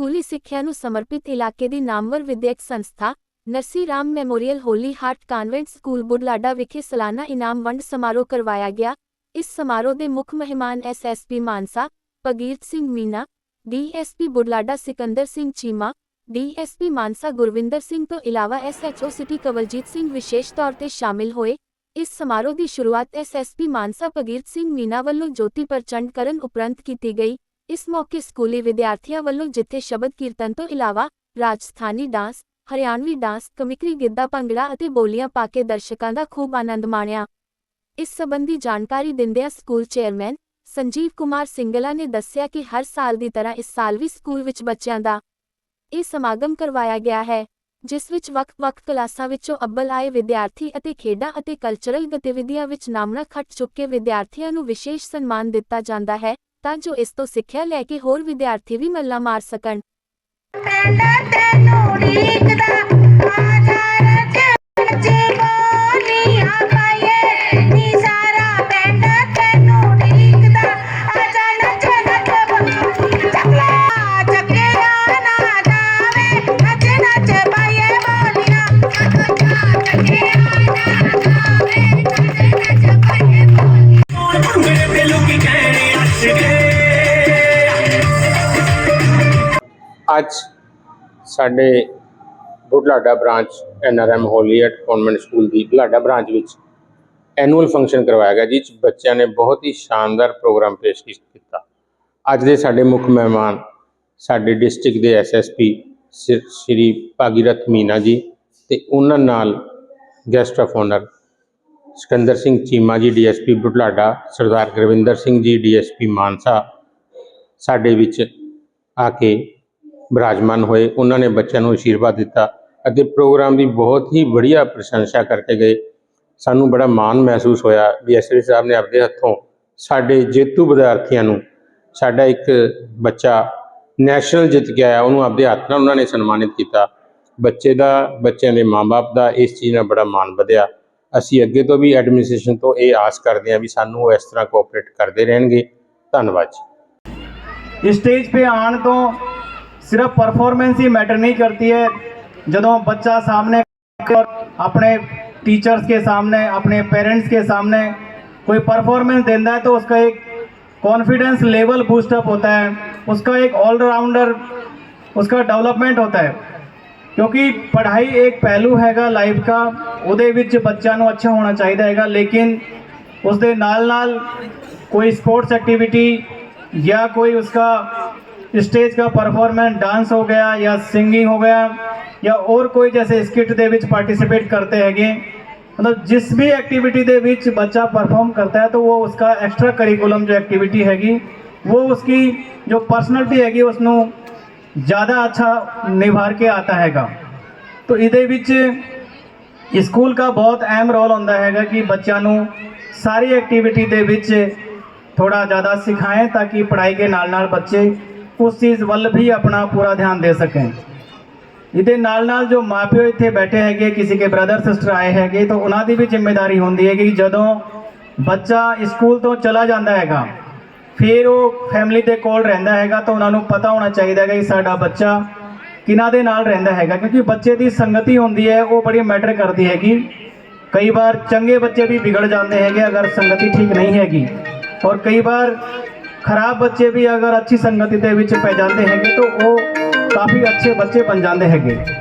ਸਕੂਲੀ ਸਿੱਖਿਆ ਨੂੰ ਸਮਰਪਿਤ ਇਲਾਕੇ ਦੀ ਨਾਮਵਰ ਵਿਦਿਅਕ ਸੰਸਥਾ Narsi Ram memorial holy heart convent school Budhlada ਵਿਖੇ ਸਾਲਾਨਾ ਇਨਾਮ ਵੰਡ ਸਮਾਰੋਹ ਕਰਵਾਇਆ ਗਿਆ। ਇਸ ਸਮਾਰੋਹ ਦੇ ਮੁੱਖ ਮਹਿਮਾਨ SSP Mansa, Bhagirath Singh Meena DSP Budhlada Sikandar Singh Cheema DSP Mansa Gurvinder Singh ਤੋਂ ਇਲਾਵਾ ਐਸਐਚਓ ਸਿਟੀ ਕਵਲਜੀਤ ਸਿੰਘ ਵਿਸ਼ੇਸ਼ ਤੌਰ ਤੇ ਸ਼ਾਮਿਲ ਹੋਏ। ਇਸ ਸਮਾਰੋਹ ਦੀ ਸ਼ੁਰੂਆਤ ਐਸਐਸਪੀ ਮਾਨਸਾ ਭਗੀਰਥ ਸਿੰਘ ਮੀਨਾ ਵੱਲੋਂ ਜੋਤੀ ਪ੍ਰਚੰਡ ਕਰਨ ਉਪਰੰਤ ਕੀਤੀ ਗਈ। ਇਸ ਮੌਕੇ ਸਕੂਲੀ ਵਿਦਿਆਰਥੀਆਂ ਵੱਲੋਂ ਜਿੱਥੇ ਸ਼ਬਦ ਕੀਰਤਨ ਤੋਂ ਇਲਾਵਾ ਰਾਜਸਥਾਨੀ ਡਾਂਸ, ਹਰਿਆਣਵੀ ਡਾਂਸ, ਕਮਿਕਰੀ ਗਿੱਧਾ, ਭੰਗੜਾ ਅਤੇ ਬੋਲੀਆਂ ਪਾ ਕੇ ਦਰਸ਼ਕਾਂ ਦਾ ਖੂਬ ਆਨੰਦ ਮਾਣਿਆ। ਇਸ ਸੰਬੰਧੀ ਜਾਣਕਾਰੀ ਦਿੰਦਿਆਂ ਸਕੂਲ ਚੇਅਰਮੈਨ ਸੰਜੀਵ ਕੁਮਾਰ ਸਿੰਗਲਾ ਨੇ ਦੱਸਿਆ ਕਿ ਹਰ ਸਾਲ ਦੀ ਤਰ੍ਹਾਂ ਇਸ ਸਾਲ ਵੀ ਸਕੂਲ ਵਿੱਚ ਬੱਚਿਆਂ ਦਾ ਇਹ ਸਮਾਗਮ ਕਰਵਾਇਆ ਗਿਆ ਹੈ, ਜਿਸ ਵਿੱਚ ਵੱਖ-ਵੱਖ ਕਲਾਸਾਂ ਵਿੱਚੋਂ ਅੱਬਲ ਆਏ ਵਿਦਿਆਰਥੀ ਅਤੇ ਖੇਡਾਂ ਅਤੇ ਕਲਚਰਲ ਗਤੀਵਿਧੀਆਂ ਵਿੱਚ ਨਾਮਣਾ ਖੱਟ ਚੁੱਕੇ ਵਿਦਿਆਰਥੀਆਂ ਨੂੰ ਵਿਸ਼ੇਸ਼ ਸਨਮਾਨ ਦਿੱਤਾ ਜਾਂਦਾ ਹੈ। ਤਾਂ ਜੋ ਇਸ ਤੋਂ ਸਿੱਖਿਆ ਲੈ ਕੇ ਹੋਰ ਵਿਦਿਆਰਥੀ ਵੀ ਮੱਲਾ ਮਾਰ ਸਕਣ। ਪਹਿਲਾਂ ਤੈਨੂੰ ਡੀਕਦਾ ਆ ਅੱਜ ਸਾਡੇ Budhlada branch NRM holy heart convent school ਦੀ ਬੁਢਲਾਡਾ ਬ੍ਰਾਂਚ ਵਿੱਚ ਐਨੂਅਲ ਫੰਕਸ਼ਨ ਕਰਵਾਇਆ ਗਿਆ, ਜਿਸ 'ਚ ਬੱਚਿਆਂ ਨੇ ਬਹੁਤ ਹੀ ਸ਼ਾਨਦਾਰ ਪ੍ਰੋਗਰਾਮ ਪੇਸ਼ ਕੀਤਾ। ਅੱਜ ਦੇ ਸਾਡੇ ਮੁੱਖ ਮਹਿਮਾਨ ਸਾਡੇ ਡਿਸਟ੍ਰਿਕਟ ਦੇ ਐਸਐਸਪੀ ਸ਼੍ਰੀ ਭਾਗੀਰਥ ਮੀਨਾ ਜੀ ਤੇ ਉਹਨਾਂ ਨਾਲ guest of honour Sikandar Singh Cheema ji DSP Budhlada, Sardar Gurvinder Singh ji DSP Mansa ਸਾਡੇ ਵਿੱਚ ਆ ਕੇ ਬਿਰਾਜਮਾਨ ਹੋਏ, ਉਹਨਾਂ ਨੇ ਬੱਚਿਆਂ ਨੂੰ ਅਸ਼ੀਰਵਾਦ ਦਿੱਤਾ ਅਤੇ ਪ੍ਰੋਗਰਾਮ ਦੀ ਬਹੁਤ ਹੀ ਵਧੀਆ ਪ੍ਰਸ਼ੰਸਾ ਕਰਕੇ ਗਏ। ਸਾਨੂੰ ਬੜਾ ਮਾਣ ਮਹਿਸੂਸ ਹੋਇਆ ਵੀ ਐਸਐਸਪੀ ਸਾਹਿਬ ਨੇ ਆਪਦੇ ਹੱਥੋਂ ਸਾਡੇ ਜੇਤੂ ਵਿਦਿਆਰਥੀਆਂ ਨੂੰ ਸਾਡਾ ਇੱਕ ਬੱਚਾ ਨੈਸ਼ਨਲ ਜਿੱਤ ਕੇ ਆਇਆ, ਉਹਨੂੰ ਆਪਦੇ ਹੱਥ ਨਾਲ ਉਹਨਾਂ ਨੇ ਸਨਮਾਨਿਤ ਕੀਤਾ। ਬੱਚੇ ਦਾ, ਬੱਚਿਆਂ ਦੇ ਮਾਪੇ ਦਾ ਇਸ ਚੀਜ਼ ਨਾਲ ਬੜਾ ਮਾਣ ਵਧਿਆ। ਅਸੀਂ ਅੱਗੇ ਤੋਂ ਵੀ ਐਡਮਿਨਿਸਟ੍ਰੇਸ਼ਨ ਤੋਂ ਇਹ ਆਸ ਕਰਦੇ ਹਾਂ ਵੀ ਸਾਨੂੰ ਉਹ ਇਸ ਤਰ੍ਹਾਂ ਕੋਆਪਰੇਟ ਕਰਦੇ ਰਹਿਣਗੇ। ਧੰਨਵਾਦ ਜੀ। ਸਟੇਜ 'ਤੇ ਆਉਣ ਤੋਂ सिर्फ़ परफॉर्मेंस ही मैटर नहीं करती है। ਹੈ बच्चा सामने ਸਾਹਮਣੇ अपने टीचर्स के सामने अपने पेरेंट्स के सामने कोई परफॉर्मेंस देता है तो उसका एक कॉन्फिडेंस लेवल बूस्टअप होता है। उसका एक ऑलराउंडर उसका डेवलपमेंट होता है। क्योंकि पढ़ाई एक पहलू हैगा लाइफ का वो बच्चा अच्छा होना चाहिए है लेकिन उसके नाल, नाल ਦੇ ਨਾਲ ਨਾਲ ਕੋਈ ਸਪੋਰਟਸ ਐਕਟੀਵਿਟੀ ਸਟੇਜ ਦਾ ਪਰਫਾਰमेंस ਡਾਂਸ ਹੋ ਗਿਆ ਜਾਂ ਸਿੰਗਿੰਗ ਹੋ ਗਿਆ ਜਾਂ ਹੋਰ ਕੋਈ ਜੈਸੇ ਸਕਿੱਟ ਦੇ ਵਿੱਚ ਪਾਰਟਿਸਿਪੇਟ ਕਰਤੇ ਹੈਗੇ मतलब जिस भी एक्टिविटी के बीच बच्चा परफॉर्म करता है तो वो उसका एक्स्ट्रा करिकुलम जो एक्टिविटी हैगी वो उसकी जो पर्सनैलिटी हैगी उसनों ज़्यादा अच्छा निभार के आता हैगा तो ये स्कूल का बहुत अहम रोल होंगे हैगा कि बच्चों ਨੂੰ ਸਾਰੀ ਐਕਟੀਵਿਟੀ ਦੇ ਵਿੱਚ ਥੋੜਾ ਜ਼ਿਆਦਾ ਸਿਖਾਏ ਤਾਂ ਕਿ ਪੜ੍ਹਾਈ ਦੇ ਨਾਲ ਨਾਲ ਬੱਚੇ ਉਸ ਚੀਜ਼ ਵੱਲ ਵੀ ਆਪਣਾ ਪੂਰਾ ਧਿਆਨ ਦੇ ਸਕਣ। ਇਹਦੇ ਨਾਲ ਨਾਲ ਜੋ ਮਾਪਿਓ ਇੱਥੇ ਬੈਠੇ ਹੈਗੇ, ਕਿਸੇ ਕੇ ਬ੍ਰਦਰ ਸਿਸਟਰ ਆਏ ਹੈਗੇ, ਤਾਂ ਉਹਨਾਂ ਦੀ ਵੀ ਜ਼ਿੰਮੇਵਾਰੀ ਹੁੰਦੀ ਹੈ ਕਿ ਜਦੋਂ ਬੱਚਾ ਸਕੂਲ ਤੋਂ ਚਲਾ ਜਾਂਦਾ ਹੈਗਾ, ਫਿਰ ਉਹ ਫੈਮਿਲੀ ਦੇ ਕੋਲ ਰਹਿੰਦਾ ਹੈਗਾ, ਤਾਂ ਉਹਨਾਂ ਨੂੰ ਪਤਾ ਹੋਣਾ ਚਾਹੀਦਾ ਹੈਗਾ ਕਿ ਸਾਡਾ ਬੱਚਾ ਕਿਹਨਾਂ ਦੇ ਨਾਲ ਰਹਿੰਦਾ ਹੈਗਾ, ਕਿਉਂਕਿ ਬੱਚੇ ਦੀ ਸੰਗਤੀ ਹੁੰਦੀ ਹੈ, ਉਹ ਬੜੀ ਮੈਟਰ ਕਰਦੀ ਹੈਗੀ। ਕਈ ਵਾਰ ਚੰਗੇ ਬੱਚੇ ਵੀ ਵਿਗੜ ਜਾਂਦੇ ਹੈਗੇ ਅਗਰ ਸੰਗਤੀ ਠੀਕ ਨਹੀਂ ਹੈਗੀ। ਔਰ ਕਈ ਵਾਰ ਖਰਾਬ ਬੱਚੇ ਵੀ ਅਗਰ ਅੱਛੀ ਸੰਗਤੀ ਦੇ ਵਿੱਚ ਪੈ ਜਾਂਦੇ ਹੈਗੇ ਤਾਂ ਉਹ ਕਾਫੀ ਅੱਛੇ ਬੱਚੇ ਬਣ ਜਾਂਦੇ ਹੈਗੇ।